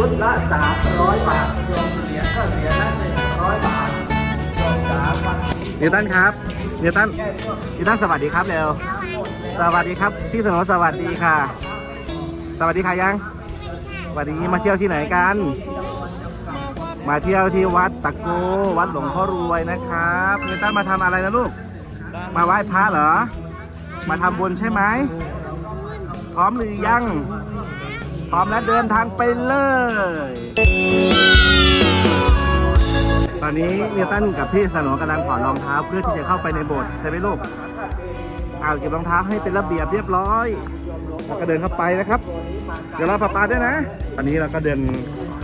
ชุดละสามร้อยบาทคุณโยมเหรียญก็เหรียญละหนึ่งร้อยบาทโยมจ๋าวันนิวตันครับนิวตันนิวตันสวัสดีครับเร็วสวัสดีครับ พี่สโนสวัสดีค่ะ สวัสดีค่ะยังสวัสดีมาเที่ยวที่ไหนกัน มาเที่ยวที่วัดตะโกวัดหลวงพ่อรวยนะครับนิวตันมาทำอะไรนะลูก มาไหว้พระเหรอ มาทำบุญใช่ไหมพร้อมหรือยัง พร้อมแล้วเดินทางไปเลย ตอนนี้นิวตันกับพี่สโนกำลังถอดรองเท้าเพื่อที่จะเข้าไปในโบสถ์ใช่ไหมลูกเอาเก็บรองเท้าให้เป็นระเบียบเรียบร้อยแล้วก็เดินเข้าไปนะครับ เดี๋ยวเรอป้าปาด้วยนะ ตอนนี้เราก็เดิน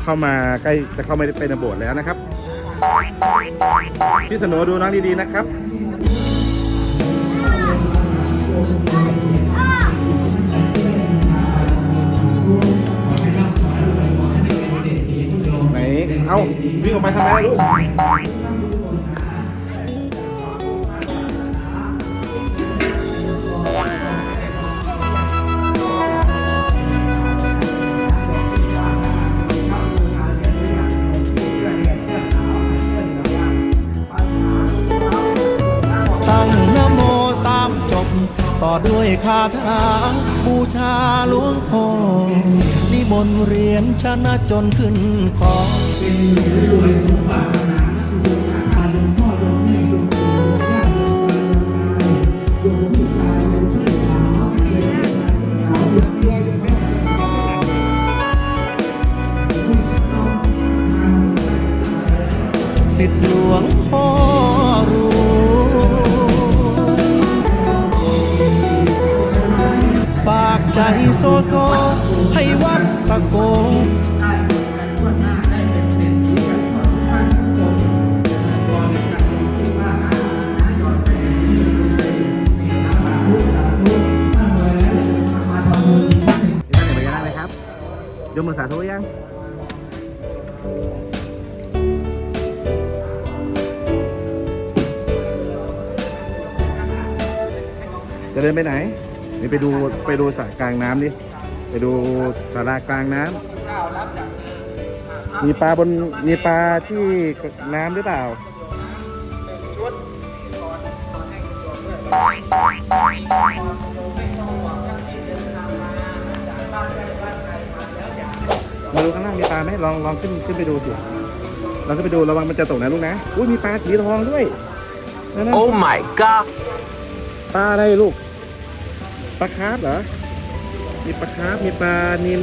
เข้ามาใกล้จะเข้ามาไปในโบสถ์แล้วนะครับ พี่สโนดูน้องดีๆนะครับ เอาวิ่งออกไปทำไมลูกตั้งนโมสามจบ ต่อด้วยคาถาบูชาหลวงพ่อ มนเรียนชนะจนขึ้นคอสิ โซ ให้วัดตะโกนี่ท่านเห็นพญานาคไหมครับยกมือสาธุยังจะเดินไปไหน นี่ไปดูไปดูสระกลางน้ำดิ ไปดูสารากลางน้ำมีปลาบนมีปลาที่น้ำหรือเปล่ามาดูข้างล่างมีปลาไหมลองลองขึ้นขึ้นไปดูสิลองขึ้นไปดูระวังมันจะตกนะลูกนะอุ้ยมีปลาสีทองด้วยนั่นนะ Oh my god! ปลาอะไรลูกปลาคาร์ฟเหรอ มีปลาคาร์ฟมีปลานิล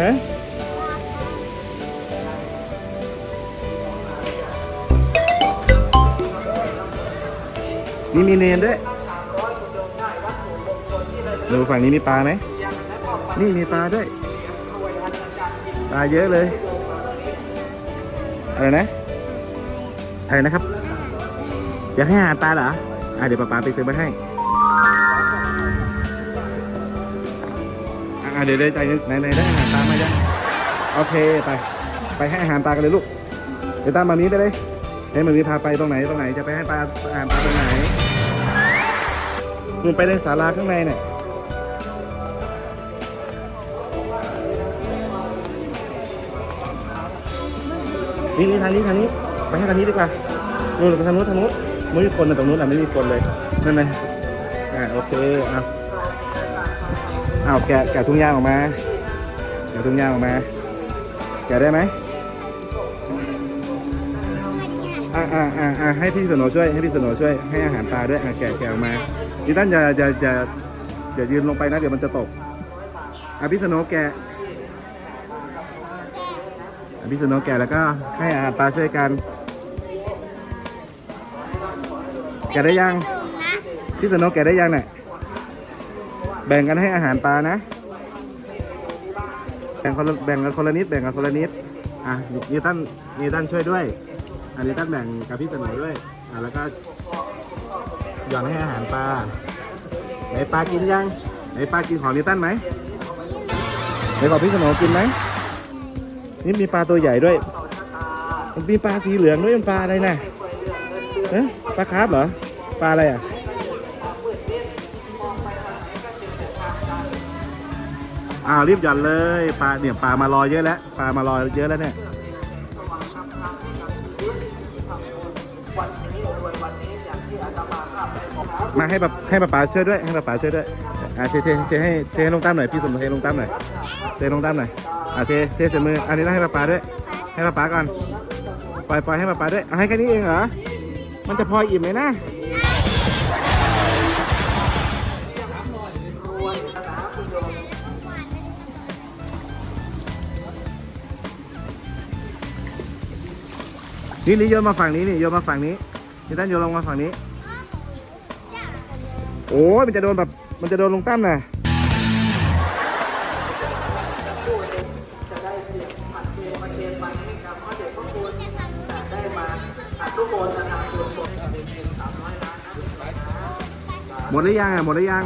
ฮะนี่มีเนนด้วยดูฝั่งนี้มีปลาไหม นี่มีปลาด้วย ปลาเยอะเลย อะไรนะ อะไรนะครับ อยากให้อาหารปลาเหรอ อะเดี๋ยวป้าป๊าไปซื้อมาให้ อะเดี๋ยวใจเย็นไหนไหนได้อาหารปลามายังโอเคไป ไปให้อาหารปลากันเลยลูก เดี๋ยวตามมานี้ไปเลยให้มามีพาไปตรงไหนตรงไหนจะไปให้ปลาอาหารปลาตรงไหนคุณไปในศาลาข้างในเนี่ยนี่นี่ทางนี้ทางนี้ไปให้ทางนี้ดีกว่านู่นไปทางนู้นทางนู้นไม่มีคนนะตรงนู้นอะไม่มีคนเลยนั่นไงอ่าโอเคเอา เอาแกะแกะทุ่งยางออกมา แกะทุ่งยางออกมา แกะได้ไหมอ่าอ่าอ่าอ่าให้พี่สโนช่วยให้พี่สโนช่วยให้อาหารปลาด้วยอะแกะแกะออกมาดิท่านจะจะจะอย่ายืนลงไปนะเดี๋ยวมันจะตกอะพี่สโนแกะพี่สโนแก่แล้วก็ให้อาหารปลาช่วยกัน แกะได้ยังพี่สโนแกะได้ยังเนี่ย แบ่งกันให้อาหารปลานะ แบ่งคนละแบ่งกันคนละนิดแบ่งกันคนละนิด อะนิวตันนิวตันช่วยด้วย อันนี้ตันแบ่งกับพี่สโนด้วย อะแล้วก็หย่อนให้อาหารปลา ไหนปลากินยัง ไหนปลากินของนิวตันไหมไหนของพี่สโนกินไหมนี่มีปลาตัวใหญ่ด้วยมันมีปลาสีเหลืองด้วยมันปลาอะไรนะเอ๊ะปลาคาร์ฟเหรอ ปลาอะไรอะ อ้าวรีบหย่อนเลยปลาเนี่ยปลามารอเยอะแล้วปลามารอเยอะแล้วเนี่ยมาภาพได้บบให้ปาให้ป้าป๋าช่วยด้วยให้ป้าป๋าช่วยด้วยอ่าเทเทเทให้เทให้ลงตั้มหน่อยพี่สมเทลงตั้มหน่อยเทลงตั้มหน่อยอ่าเทเทเสร็จมืออันนี้ต้องให้ป้าป๋าด้วย ให้ป้าป๋าก่อนปล่อยปล่อยให้ป้าป๋าด้วยเอาให้แค่นี้เองเหรอมันจะพออิ่มไหมนะ นี่นี่โยนมาฝั่งนี้นี่โยนมาฝั่งนี้นี่ท่านโยนลงมาฝั่งนี้ โอ้ยมันจะโดนแบบ มันจะโดนลงตั้มนะจะได้เสียงผัดเทมาเทมาให้กับพระเดชพระคุณจะได้มาอนุโมทนาบุญส่วนสามร้อยล้านนะหมดหรือยังอะหมดหรือยัง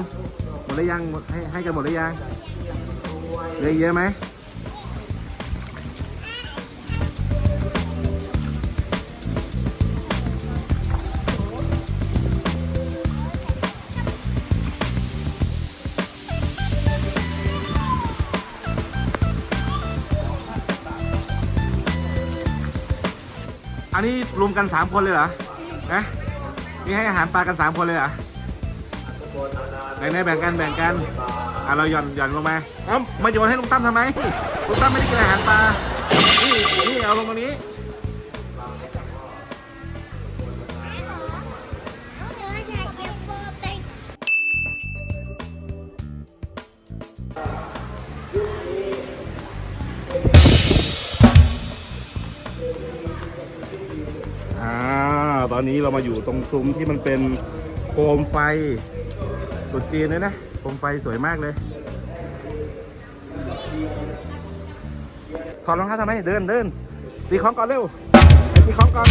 หมดหรือยังให้ให้กันหมดหรือยังเหลือเยอะไหม นนี้รวมกันสามคนเลยเหรอนะนี่ให้อาหารปลากันสามคนเลยเหรอไหนไหนแบ่งกันแบ่งกันอะเราหย่อนหย่อนลงมาเอ้ามาโยนให้ลุงตั้มทำไมลุงตั้มไม่ได้กินอาหารปลานี่นี่เอาลงตรงนี้ ตอนนี้เรามาอยู่ตรงซุ้มที่มันเป็นโคมไฟตุดจีนเลยนะ โคมไฟสวยมากเลยถอดรองเท้าทำไม เดินเดินตีของก่อนเร็วตีของก่อน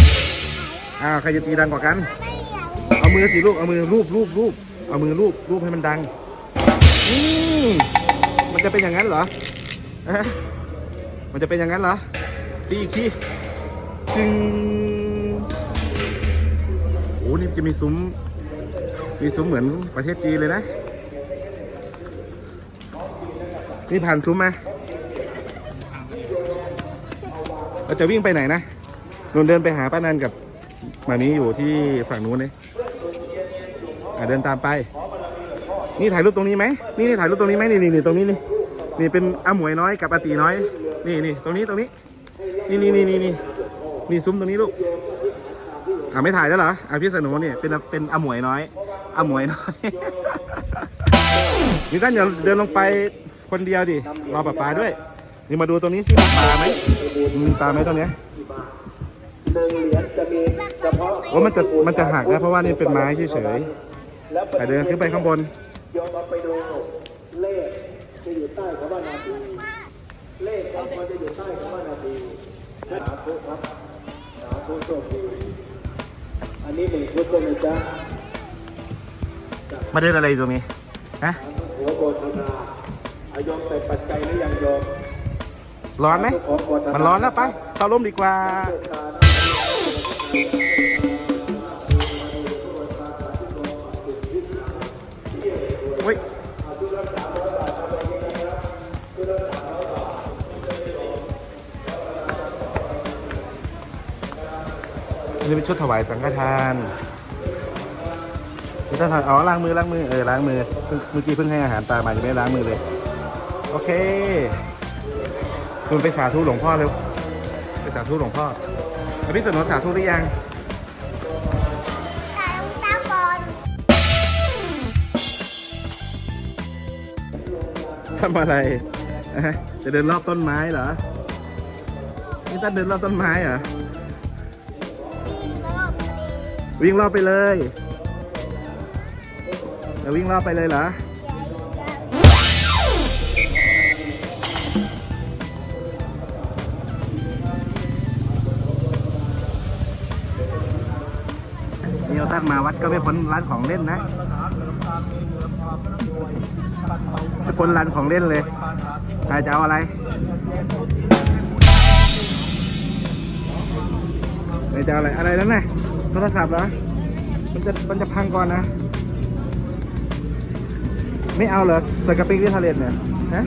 อ่าใครจะตีดังกว่ากัน เอามือสิลูก เอามือรูปรูปรูปเอามือรูปรูปให้มันดังอืมมันจะเป็นอย่างนั้นเหรอ มันจะเป็นอย่างนั้นเหรอตีอีกทีจึง อ้นี่จะมีซุ้ม มีซุ้มเหมือนประเทศจีนเลยนะ นี่ผ่านซุ้มไหมเราจะวิ่งไปไหนนะนนเดินไปหาป้านันกับมามีอยู่ที่ฝั่งนู้นเลยเดินตามไป นี่ถ่ายรูปตรงนี้ไหม นี่นี่ถ่ายรูปตรงนี้ไหมนี่นี่นี่ตรงนี้นี่ นี่เป็นอาหมวยน้อยกับอาตีน้อย นี่นี่ตรงนี้ตรงนี้ นี่นี่นี่นี่นี่นี่ซุ้มตรงนี้ลูก อ่าไม่ถ่ายแล้วเหรออ่าพี่สนุนี่เป็นเป็นอหมวยน้อยอหมวยน้อยนี่ท่านอย่าเดินลงไปคนเดียวดิรอป้าปาด้วย นี่มาดูตรงนี้สิมีปลาไหมมีปลาไหมตรงเนี้ยหนึ่งเหรียญจะมีเฉพาะโอ้มันจะมันจะหักนะเพราะว่านี่เป็นไม้เฉยๆแต่เดินขึ้นไปข้างบนยมเอาไปดูเลขจะอยู่ใต้คำว่านาทีเลขบางคนจะอยู่ใต้คำว่านาทีสาธุครับสาธุโชคดี อันนี้หนึ่งพุทธนะจ๊ะมาเดินอะไรอยู่ตรงนี้ฮะหัวโบธนาอายมใส่ปัจจัยหรือยังโยมร้อนไหม มันร้อนแล้วไปเข้าร่มดีกว่า นนี้เป็นชุดถวายสังฆทานชุดถวายอ๋อล้างมือล้างมือเออล้างมือเมื่อกี้เพิ่งให้อาหารปลามายังไม่ล้างมือเลย โอเค คุณไปสาธุหลวงพ่อเร็วไปสาธุหลวงพ่ออภิสนนสาธุหรือยังทำอะไรอะจะเดินรอบต้นไม้เหรอ นี่ต้นเดินรอบต้นไม้เหรอ วิ่งรอบไปเลยจะวิ่งรอบไปเลยเหรอนี่เราตั้งมาวัดก็ไม่พ้นร้านของเล่นนะไม่พ้นร้านของเล่นเลยใครจะเอาอะไรใครจะเอาอะไรอะไรนั่นน่ะ โทรศัพท์นะมันจะมันจะพังก่อนนะ ไม่เอาเหรอใส่กระปิกที่ทะเลเนี่ยฮะ